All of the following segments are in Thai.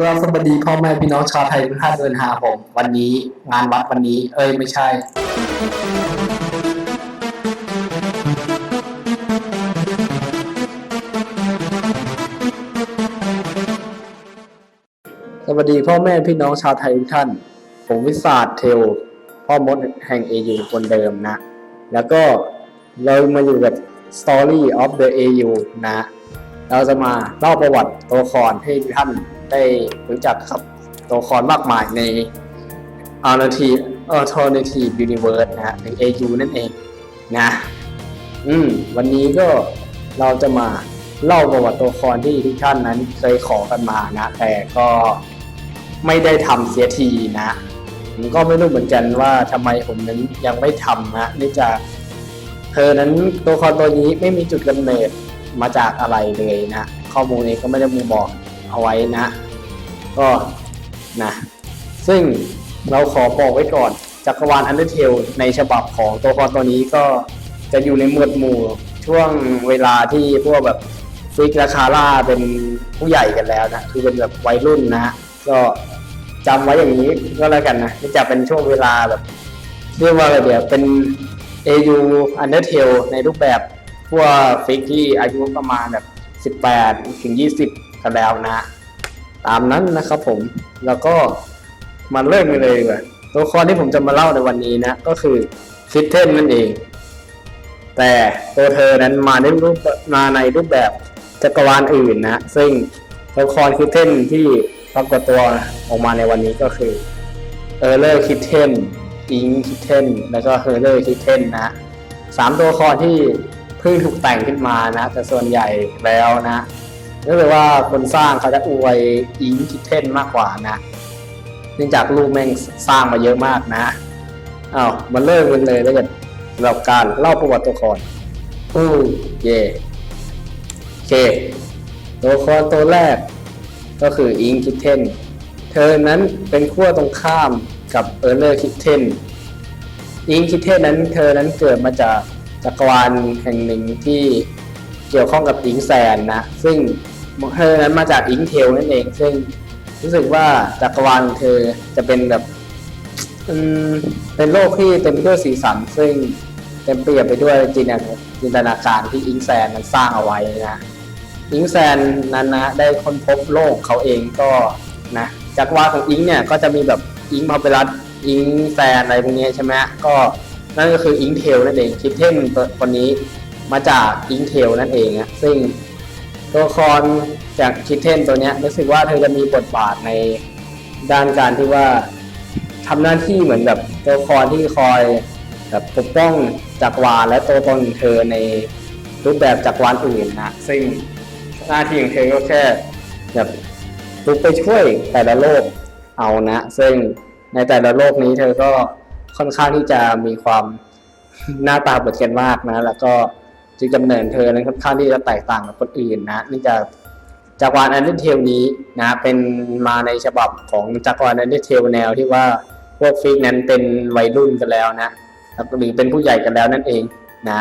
ก็สวัสดีพ่อแม่พี่น้องชาวไทยทุกท่านเดินหาผม วันนี้งานวัดวันนี้ เอ้ยไม่ใช่ สวัสดีพ่อแม่พี่น้องชาวไทยทุกท่าน ผมวิสาดเทล พ่อมดแห่ง AU คนเดิมนะ แล้วก็เรามาอยู่กับ Story of the AU นะ เราจะมาเล่าประวัติตัวละครให้ท่าน ได้รู้จักกับตัวละครมากมายใน Alternative Alternative Universe นะฮะหรือ AU นั่นเองนะ อืม วันนี้ก็เราจะมาเล่าประวัติตัวละครที่ทุกท่านนั้นเคยขอกันมานะ แต่ก็ไม่ได้ทำเสียทีนะผมก็ไม่รู้เหมือนกันว่าทำไมผมนั้นยังไม่ทำนะเนื่องจากเธอนั้นตัวละครตัวนี้ไม่มีจุดกำเนิดมาจากอะไรเลยนะ ข้อมูลนี้ก็ไม่ได้มูบอก เอาไว้นะ ก็นะซึ่งเราขอบอกไว้ก่อน จักรวาลอันเดอร์เทลในฉบับของตัวละครตัวนี้ก็จะอยู่ในหมวดหมู่ช่วงเวลาที่พวกแบบฟิกและคาร่าเป็นผู้ใหญ่กันแล้วนะ คือเป็นแบบวัยรุ่นนะ ก็จำไว้อย่างนี้ก็แล้วกันนะจะเป็นช่วงเวลาแบบ เรียกว่าอะไรเดี๋ยวเป็น AU Undertale ในรูปแบบพวกฟิกที่อายุประมาณแบบ 18 ถึง 20 กันแล้วนะตามนั้นนะครับผมแล้วก็มาเริ่มกันเลยว่าตัวละครที่ผมจะมาเล่าในวันนี้นะ ก็คือคิทเทนนั่นเอง แต่ตัวเธอนั้นมาในรูปมาในรูปแบบจักรวาลอื่นนะซึ่งตัวละครคิทเทนที่ปรากฏตัวออกมาในวันนี้ก็คือเออร์เลอร์คิทเทนอิงคิทเทนแล้วก็เฮอร์เลอร์คิทเทนนะสามตัวละครที่เพิ่งถูกแต่งขึ้นมานะ แต่ส่วนใหญ่แล้วนะ ก็คือว่าคนสร้างเขาจะอวยอิงคิทเทนมากกว่านะเนื่องจากรูปแม่งสร้างมาเยอะมากนะอ้าวมาเริ่มกันเลยแล้วกันสำหรับการเล่าประวัติตัวละครอู้เย่โอเค ตัวละครตัวแรก ก็คืออิงคิทเทนเธอนั้นเป็นขั้วตรงข้ามกับเออร์เลอร์คิทเทนอิงคิทเทนนั้นเธอนั้นเกิดมาจากจักรวาลแห่งหนึ่งที่เกี่ยวข้องกับอิงแซนนะ ซึ่ง เธอนั้นมาจากอิงเทลนั่นเอง ซึ่งรู้สึกว่าจักรวาลของเธอจะเป็นแบบอืมเป็นโลกที่เต็มไปด้วยสีสัน ซึ่งเต็มเปรียบไปด้วยจินตนาจินตนาการที่อิงแซนนั้นสร้างเอาไว้นะอิงแซนนั้นนะได้ค้นพบโลกเขาเองก็นะจักรวาลของอิงเนี่ยก็จะมีแบบอิงมาเปรัสอิงแซนอะไรพวกนี้ใช่ไหมก็นั่นก็คืออิงเทลนั่นเองคิดเทนตัวคนนี้มาจากอิงเทลนั่นเองนะซึ่ง ตัวละครจากคิดเทนตัวเนี้ยรู้สึกว่าเธอจะมีบทบาทในด้านการที่ว่าทำหน้าที่เหมือนแบบตัวละครที่คอยแบบปกป้องจักรวาลและตัวตนของเธอในรูปแบบจักรวาลอื่นนะซึ่งหน้าที่ของเธอก็แค่แบบลุกไปช่วยแต่ละโลกเอานะ ซึ่งในแต่ละโลกนี้เธอก็ค่อนข้างที่จะมีความหน้าตาเหมือนกันมากนะ แล้วก็ จุดกำเนิดเธอนั้นค่อนข้างที่จะแตกต่างกับคนอื่นนะเนื่องจากจักรวาลอันเดอร์เทลนี้นะเป็นมาในฉบับของจักรวาลอันเดอร์เทลแนวที่ว่าพวกฟิกนั้นเป็นวัยรุ่นกันแล้วนะหรือเป็นผู้ใหญ่กันแล้วนั่นเองนะ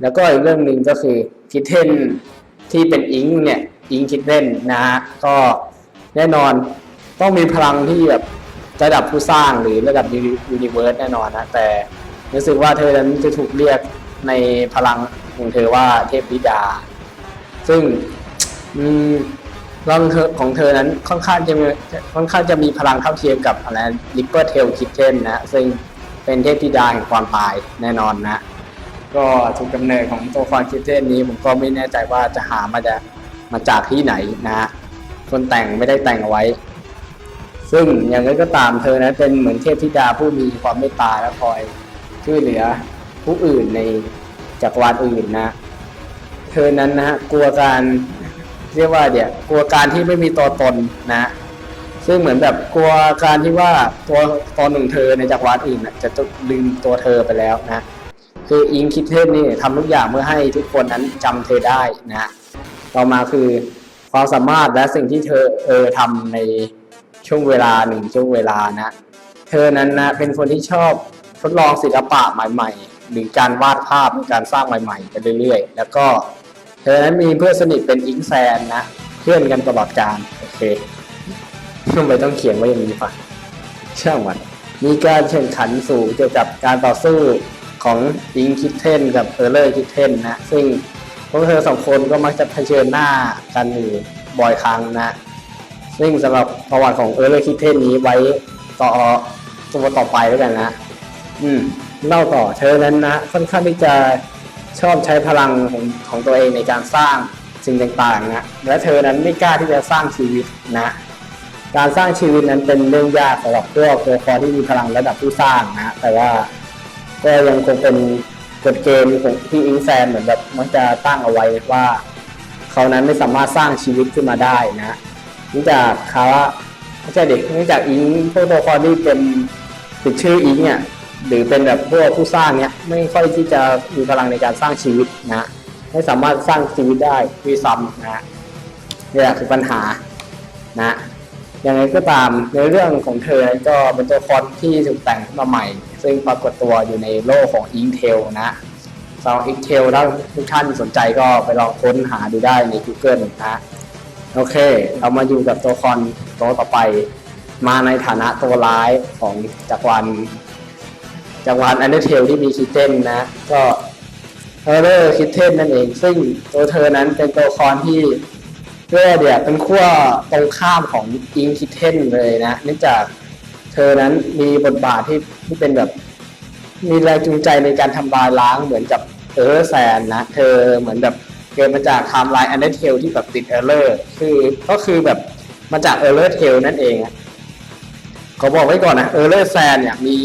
แล้วก็อีกเรื่องหนึ่งก็คือคิดเทนที่เป็นอิงเนี่ยอิงคิดเทนนะฮะก็แน่นอนต้องมีพลังที่แบบระดับผู้สร้างหรือระดับยูนิเวิร์สแน่นอนนะแต่รู้สึกว่าเธอนั้นจะถูกเรียก ในพลังของเธอว่าเทพธิดา ซึ่งอืมพลังเธอของเธอนั้นค่อนข้างจะมีค่อนข้างจะมีพลังเท่าเทียมกับอะไรลิปเปอร์เทลคิดเทนนะซึ่งเป็นเทพธิดาแห่งความตายแน่นอนนะ ก็จุดกำเนิดของตัวละครคิดเทนนี้ผมก็ไม่แน่ใจว่าจะหามาจะมาจากที่ไหนนะฮะคนแต่งไม่ได้แต่งเอาไว้ ซึ่งอย่างไรก็ตามเธอนะเป็นเหมือนเทพธิดาผู้มีความเมตตาและคอยช่วยเหลือ ผู้อื่นในจักรวาลอื่นนะ เธอนั้นนะฮะกลัวการเรียกว่าเดี๋ยวกลัวการที่ไม่มีตัวตนนะ ซึ่งเหมือนแบบกลัวการที่ว่าตัวตนของเธอในจักรวาลอื่นจะลืมตัวเธอไปแล้วนะ คืออิงคิดเทนนี่ทำทุกอย่างเพื่อให้ทุกคนนั้นจำเธอได้นะต่อมาคือความสามารถและสิ่งที่เธอเออทำในช่วงเวลาหนึ่งช่วงเวลานะ เธอนั้นนะเป็นคนที่ชอบทดลองศิลปะใหม่ ๆ หรือการวาดภาพหรือการสร้างใหม่ๆไปเรื่อยๆ แล้วก็เธอนั้นมีเพื่อนสนิทเป็นอิงแซนนะ เพื่อนกันตลอดกาลโอเคทำไมต้องเขียนไว้อย่างนี้ปะช่างมันมีการแข่งขันสู่เกี่ยวกับการต่อสู้ของอิงคิดเทนกับเออร์เลอร์คิดเทนนะ ซึ่งพวกเธอสองคนก็มักจะเผชิญหน้ากันอยู่บ่อยครั้งนะ ซึ่งสำหรับประวัติของเออร์เลอร์คิดเทนนี้ไว้ต่อตัวต่อไปแล้วกันนะ อืม เล่าต่อเธอนั้นนะค่อนข้างที่จะชอบใช้พลังของของตัวเองในการสร้างสิ่งต่างๆนะและเธอนั้นไม่กล้าที่จะสร้างชีวิตนะ การสร้างชีวิตนั้นเป็นเรื่องยากสำหรับพวกตัวละครที่มีพลังระดับผู้สร้างนะแต่ว่าก็ยังคงเป็นกฎเกณฑ์ของที่อิงแซนเหมือนแบบมักจะตั้งเอาไว้ว่า เขานั้นไม่สามารถสร้างชีวิตขึ้นมาได้นะเนื่องจากเขาไม่ใช่เด็กเนื่องจากอิงพวกตัวละครที่เป็นติดชื่ออิงเนี่ย หรือเป็นแบบพวกผู้สร้างเนี่ยไม่ค่อยที่จะมีพลังในการสร้างชีวิตนะไม่สามารถสร้างชีวิตได้ด้วยซ้ำนะนี่แหละคือปัญหานะยังไงก็ตามในเรื่องของเธอก็เป็นตัวละครที่ถูกแต่งขึ้นมาใหม่ ซึ่งปรากฏตัวอยู่ในโลกของ Intel นะสำหรับ Intel ถ้าทุกท่านสนใจก็ไปลองค้นหาดูได้ใน Google นะโอเค เรามาอยู่กับตัวละครตัวต่อไป มาในฐานะตัวร้ายของจักรวาล จักวาล Undertale ที่มีคิเทนนะ ก็เออร์คิเทนนั่นเอง ซึ่งตัวเธอนั้นเป็นตัวละครที่เพื่อเดียเป็นขั้วตรงข้ามของอิงคิเทนเลยนะเนื่องจากเธอนั้นมีบทบาทที่ที่เป็นแบบ มีแรงจูงใจในการทำลายล้างเหมือนกับเออร์แซนนะเธอเหมือนแบบเกิดมาจากไทม์ไลน์อันเดอร์เทลที่แบบติดเออร์เลอร์คือก็คือแบบมาจากเออร์เลอร์เทลนั่นเองขอบอกไว้ก่อนนะเออร์เลอร์แซนเนี่ยมี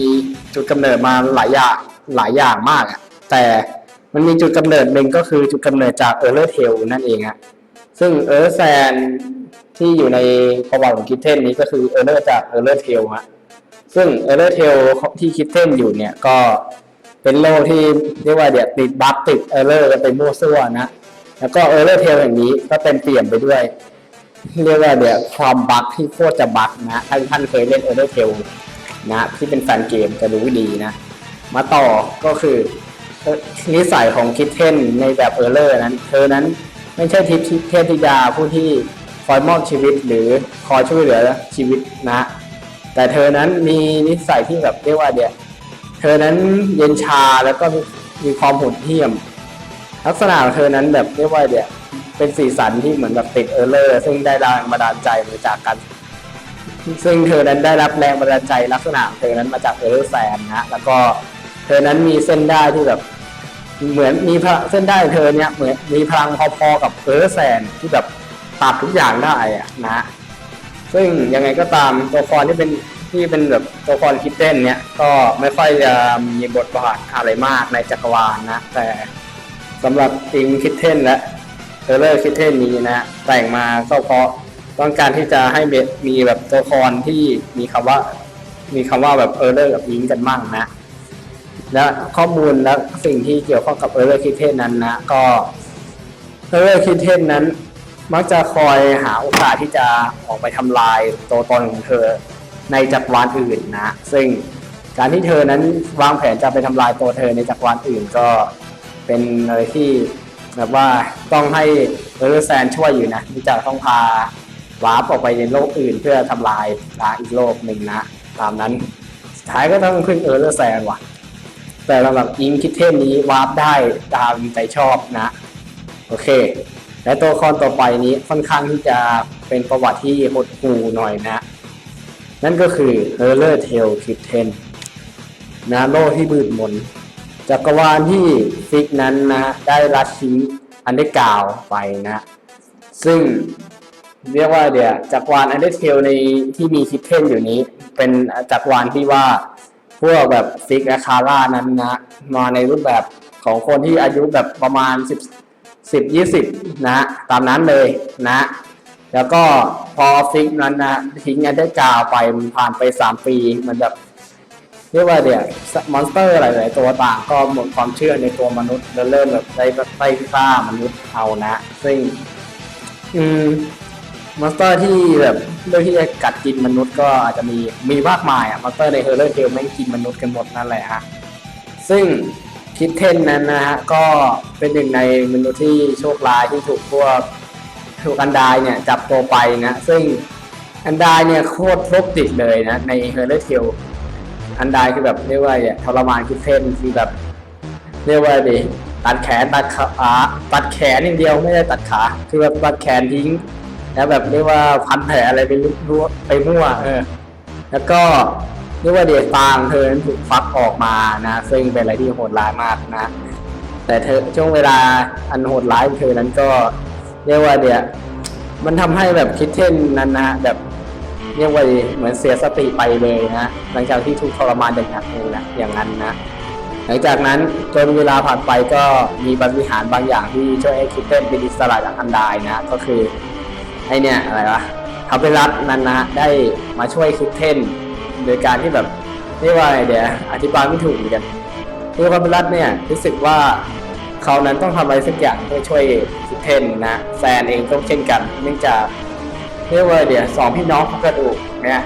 จุดกำเนิดมาหลายอย่างหลายอย่างมากอะแต่มันมีจุดกำเนิดหนึ่งก็คือจุดกำเนิดจากเออร์เลอร์เทลนั่นเองอะซึ่งเออร์แซนที่อยู่ในประวัติของคิทเทนนี้ก็คือเออร์เลอร์จากเออร์เลอร์เทลฮะซึ่งเออร์เลอร์เทลที่คิทเทนอยู่เนี่ยก็เป็นโลกที่เรียกว่าเดี๋ยวติดบั๊กติดเออร์เลอร์กันไปมั่วซั่วนะแล้วก็เออร์เลอร์เทลอย่างนี้ก็เต็มเปลี่ยนไปด้วย เรียกว่าเดี๋ยวความบั๊กที่โคตรจะบั๊กนะถ้าท่านเคยเล่นเออร์เลอร์เทล นะที่เป็นแฟนเกมจะรู้ดีนะ มาต่อก็คือนิสัยของคิทเทนในแบบเออร์เลอร์นั้น เธอนั้นไม่ใช่ทิพย์เทพธิดาผู้ที่คอยมอบชีวิตหรือคอยช่วยเหลือชีวิตนะ แต่เธอนั้นมีนิสัยที่แบบเรียกว่าเดียเธอนั้นเย็นชาแล้วก็มีความโหดเหี้ยม ลักษณะของเธอนั้นแบบเรียกว่าเดียเป็นสีสันที่เหมือนแบบติดเออร์เลอร์ ซึ่งได้แรงบันดาลใจมาจากกัน ซึ่งเธอนั้นได้รับแรงบันดาลใจลักษณะเธอนั้นมาจากเอเลอร์แซนนะ แล้วก็เธอนั้นมีเส้นได้ที่แบบเหมือนมีเส้นได้เธอเนี่ยเหมือนมีพลังพอๆกับเออร์แซนที่แบบตัดทุกอย่างได้อะนะ ซึ่งยังไงก็ตามตัวละครที่เป็นที่เป็นแบบตัวละครคิดเต้นเนี่ยก็ไม่ค่อยจะมีบทบาทอะไรมากในจักรวาลนะ แต่สำหรับทีมคิดเทนและเออร์เลอร์คิดเทนนี้นะแต่งมาก็เพราะ ต้องการที่จะให้มีแบบตัวละครที่มีคำว่า มีคำว่าแบบเออร์เลอร์กับยิงกันมั่งนะ และข้อมูลและสิ่งที่เกี่ยวข้องกับเออร์เลอร์คิเทนนั้นนะ ก็เออร์เลอร์คิเทนนั้น มักจะคอยหาโอกาสที่จะออกไปทำลายตัวตนของเธอในจักรวาลอื่นนะ ซึ่งการที่เธอนั้นวางแผนจะไปทำลายตัวเธอในจักรวาลอื่นก็เป็นอะไรที่แบบว่าต้องให้เออร์แซนช่วยอยู่นะที่จะต้องพา วาร์ปออกไปในโลกอื่นเพื่อทำลายลาอีกโลกหนึ่งนะ ตามนั้นสุดท้ายก็ต้องพึ่งเออร์แซนว่ะ แต่สำหรับอิงคิดเทนนี้วาร์ปได้ตามใจชอบนะ โอเค และตัวละครต่อไปนี้ค่อนข้างที่จะเป็นประวัติที่หดหู่หน่อยนะ นั่นก็คือ h e r l e r Tale Kitten นะโลกที่บืดหมนจักรวาลที่ฟิกนั้นนะได้รัดทิ้งอันได้กล่าวไปนะ ซึ่ง เรียกว่าเดี๋ยวจักรวาลอันเดอร์เทลในที่มีคิดเทนอยู่นี้ เป็นจักรวาลที่ว่าพวกแบบฟิกและคาร่านั้นนะ มาในรูปแบบของคนที่อายุแบบประมาณ 10 10 20 นะ ตามนั้นเลยนะ แล้วก็พอฟิกนั้นนะทิ้งอันได้กล่าวไปมันผ่านไป 3 ปีมันแบบเรียกว่าเดี๋ยวมอนสเตอร์หลาย ๆ ตัวต่างก็หมดความเชื่อในตัวมนุษย์แล้วเริ่มแบบได้ไล่ฆ่ามนุษย์เอานะ ซึ่ง อืม มอนสเตอร์ที่แบบเรื่องที่จะกัดกินมนุษย์ก็อาจจะมีมีมากมายอะมอนสเตอร์ในเฮอร์เรอร์เทลแม่งกินมนุษย์กันหมดนั่นแหละฮะซึ่งคิดเทนนั้นนะฮะก็เป็นหนึ่งในมนุษย์ที่โชคร้ายที่ถูกพวกถูกอันดายเนี่ยจับตัวไปนะซึ่งอันดายเนี่ยโคตรโรคติดเลยนะในเฮอร์เรอร์เทลอันดายคือแบบเรียกว่าเนี่ยทรมานคิดเทนคือแบบเรียกว่าดิตัดแขนตัดขาตัดแขนอย่างเดียวไม่ได้ตัดขาคือแบบตัดแขนทิ้ง แล้วแบบเรียกว่าพันแผลอะไรไปรั่วไปมั่วเออ แล้วก็เรียกว่าเดียตางเธอนั้นถูกฟักออกมานะ ซึ่งเป็นอะไรที่โหดร้ายมากนะ แต่เธอช่วงเวลาอันโหดร้ายของเธอนั้นก็เรียกว่าเดียมันทำให้แบบคิดเทนนั้นนะแบบเรียกว่าดีเหมือนเสียสติไปเลยนะหลังจากที่ถูกทรมานอย่างหนักเลยนะอย่างนั้นนะหลังจากนั้นจนเวลาผ่านไปก็มีปาฏิหารย์บางอย่างที่ช่วยให้คิดเทนเป็นอิสระจากอันดายนะ ก็คือ ไอเนี่ยอะไรวะทาเปรัตนันนะได้มาช่วยคิดเทนโดยการที่แบบเรียกว่าเดี๋ยวอธิบายไม่ถูกเหมือนกันคือคาเปรัตเนี่ยรู้สึกว่าเขานั้นต้องทำอะไรสักอย่างเพื่อช่วยคิดเทนนะแฟนเองก็เช่นกันเนื่องจากเรียกว่าเดี๋ยวสองพี่น้องเขากระดูกเนี่ย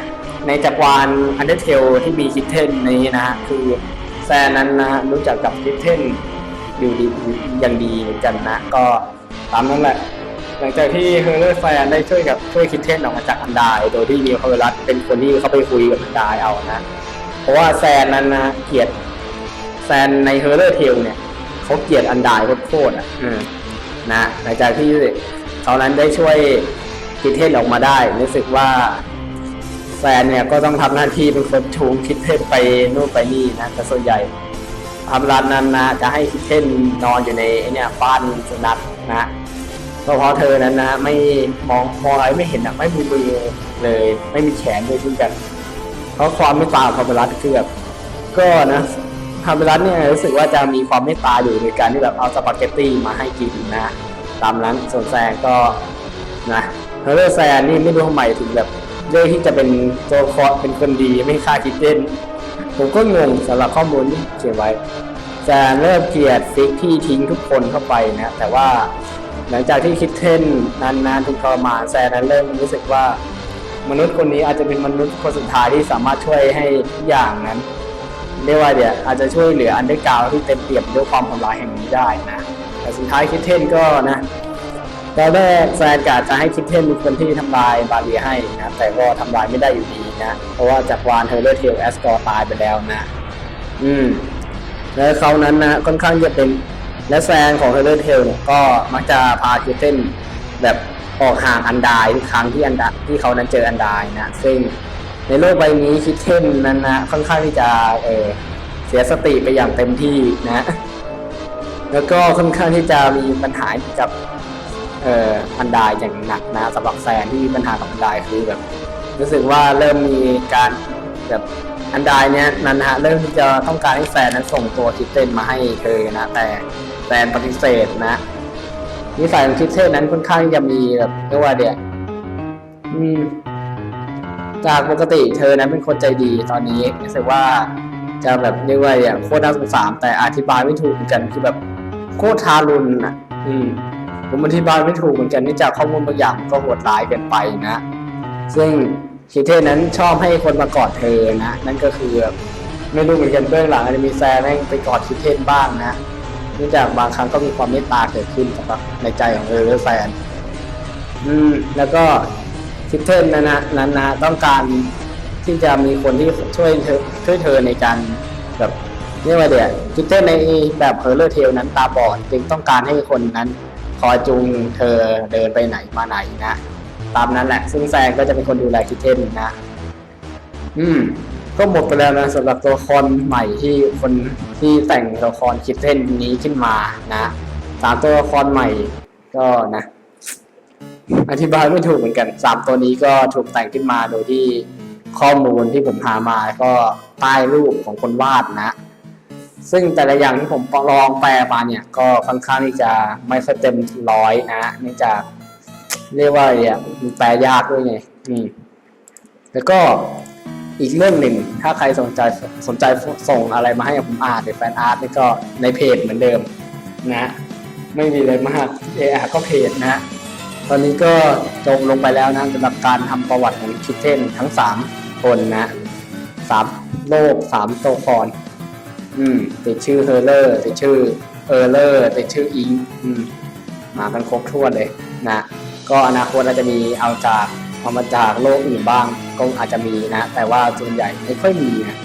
ในจักรวาลอันเดอร์เทลที่มีคิดเทนนี้นะฮะคือแซนนั้นนะรู้จักกับคิทเทนอยู่ดีอย่างดีเหมือนกันนะก็ตามนั้นแหละ หลังจากที่เฮอร์เลอร์แฟนได้ช่วยกับช่วยคิทเทนออกมาจากอันดาย โดยที่มีเฮอร์รัตเป็นคนที่เขาไปคุยกับอันดายเอานะ เพราะว่าแซนนั้นนะเกลียดแซนในเฮอร์เลอร์เทลเนี่ยเขาเกลียดอันดายโคตรๆอะอืมนะหลังจากที่เขานั้นได้ช่วยคิทเทนออกมาได้รู้สึกว่าแฟนเนี่ยก็ต้องทำหน้าที่เป็นคนชูงคิดเทนไปนู่นไปนี่นะแต่ส่วนใหญ่ทำร้านนั้นนะจะให้คิดเทนนอนอยู่ในไอ้เนี่ยบ้านสุนัขนะ ก็เพราะเธอนั้นนะไม่มองมองอะไรไม่เห็นอะไม่มีมือเลย ไม่มีแขนด้วยเช่นกัน เพราะความไม่ตาของคาเมรัสคือแบบก็นะคาเมรัสเนี่ยรู้สึกว่าจะมีความเมตตาอยู่ในการที่แบบเอาสปาเกตตี้มาให้กินนะ ตามนั้นส่วนแซงก็นะเฮอร์เรอร์แซนนี่ไม่รู้ทำไมถึงแบบเลือกที่จะเป็นตัวคอเป็นคนดีไม่ฆ่าคิดเล่นผมก็งงสำหรับข้อมูลที่เขียนไว้จะเริ่มเกลียดฟิกที่ทิ้งทุกคนเข้าไปนะ แต่ว่า หลังจากที่คิดเทนนานๆถูกทรมานแซนนั้นเริ่มรู้สึกว่ามนุษย์คนนี้อาจจะเป็นมนุษย์คนสุดท้ายที่สามารถช่วยให้ทุกอย่างนั้นเรียกว่าเดี๋ยวอาจจะช่วยเหลืออันเดอร์กราวที่เต็มเปี่ยมด้วยความทำลายแห่งนี้ได้นะแต่สุดท้ายคิดเทนก็นะตอนแรกแฟนกาจะให้คิดเทนเป็นคนที่ทำลายบาเรียให้นะแต่ก็ทำลายไม่ได้อยู่ดีนะเพราะว่าจากวานเทอร์เลเทลแอสกอร์ตายไปแล้วนะ อืมแล้วเขานั้นนะค่อนข้างจะเป็น และแฟนของเทเลอร์เทลเนี่ยก็มักจะพาคิดเทนแบบออกห่างอันดายทุกครั้งที่อันดาที่เขานั้นเจออันดายนะ ซึ่งในโลกใบนี้คิดเทนนั้นนะค่อนข้างที่จะเออเสียสติไปอย่างเต็มที่นะ แล้วก็ค่อนข้างที่จะมีปัญหากับเอ่ออันดายอย่างหนักนะสำหรับแฟนที่มีปัญหากับอันดายคือแบบ รู้สึกว่าเริ่มมีการแบบอันดายเนี้ยนันฮะเริ่มที่จะต้องการให้แฟนนั้นส่งตัวคิดเต้นมาให้เธอนะแต่ แฟนปฏิเสธนะ นิสัยของคิดเต้นนั้นค่อนข้างจะมีแบบเรียกว่าเดียอืม จากปกติเธอนั้นเป็นคนใจดีตอนนี้รู้สึกว่าจะแบบเรียกว่าอย่างโคตรน่าสงสารแต่อธิบายไม่ถูกเหมือนกันคือแบบโคตรทารุณอะ อืม ผมอธิบายไม่ถูกเหมือนกันนื่จากข้อมูลบางอย่างก็โหดร้ายเกินไปนะ ซึ่งคิเทนั้นชอบให้คนมากอดเธอนะ นั่นก็คือแบบไม่รู้เหมือนกันเบื้องหลังอาจจะมีแซมแม่งไปกอดคิเทนบ้างนะ นื่องจากบางครั้งก็มีความเมตตาเกิดขึ้นสำหรับในใจของเออร์แฟนอืมแล้วก็คิเทนนะนะนั้นนะต้องการที่จะมีคนที่ช่วยเธอช่วยเธอในการแบบเรียกว่าเดี๋ยวคิเทนในแบบเฮอร์เลอร์เทลนั้นตาบอดจึงต้องการให้คนนั้นคอยจูงเธอเดินไปไหนมาไหนนะ ตามนั้นแหละ ซึ่งแซงก็จะเป็นคนดูแลคิทเทนนะ อืม ก็หมดไปแล้วนะสำหรับตัวละครใหม่ที่คนที่แต่งตัวละครคิทเทนนี้ขึ้นมานะสามตัวละครใหม่ก็นะ อธิบายไม่ถูกเหมือนกันสามตัวนี้ก็ถูกแต่งขึ้นมาโดยที่ข้อมูลที่ผมหามาก็ใต้รูปของคนวาดนะ ซึ่งแต่ละอย่างที่ผมลองแปลมาเนี่ย ก็ค่อนข้างที่จะไม่ค่อยเต็มร้อยนะเนื่องจากเรียกว่าอะไรอะมันแปลยากด้วยไงอืมแล้วก็ อีกเรื่องหนึ่ง ถ้าใครสนใจสนใจส่งอะไรมาให้ผมอ่านในแฟนอาร์ตนี่ก็ในเพจเหมือนเดิมนะไม่มีอะไรมากเออก็เพจนะตอนนี้ก็จบลงไปแล้วนะสำหรับการทำประวัติของคิทเทนทั้งสามคนนะสามโลกสามตัวละครอืมติดชื่อเฮอร์เลอร์ติดชื่อเออร์เลอร์ติดชื่ออิงอืมมากันครบถ้วนเลยนะ ก็อนาคตอาจะมีเอาจาก เอามาจากโลกอื่นบ้างก็อาจจะมีนะ แต่ว่าส่วนใหญ่ไม่ค่อยมีนะ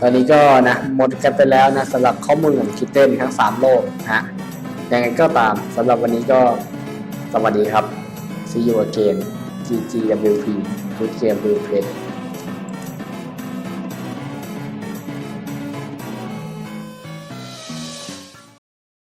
ตอนนี้ก็นะหมดกันไปแล้วนะสำหรับข้อมูลของคิดเต้นทั้ง 3 โลกนะยังไงก็ตามสำหรับวันนี้ก็สวัสดีครับ see you again GGWP Good Game Replay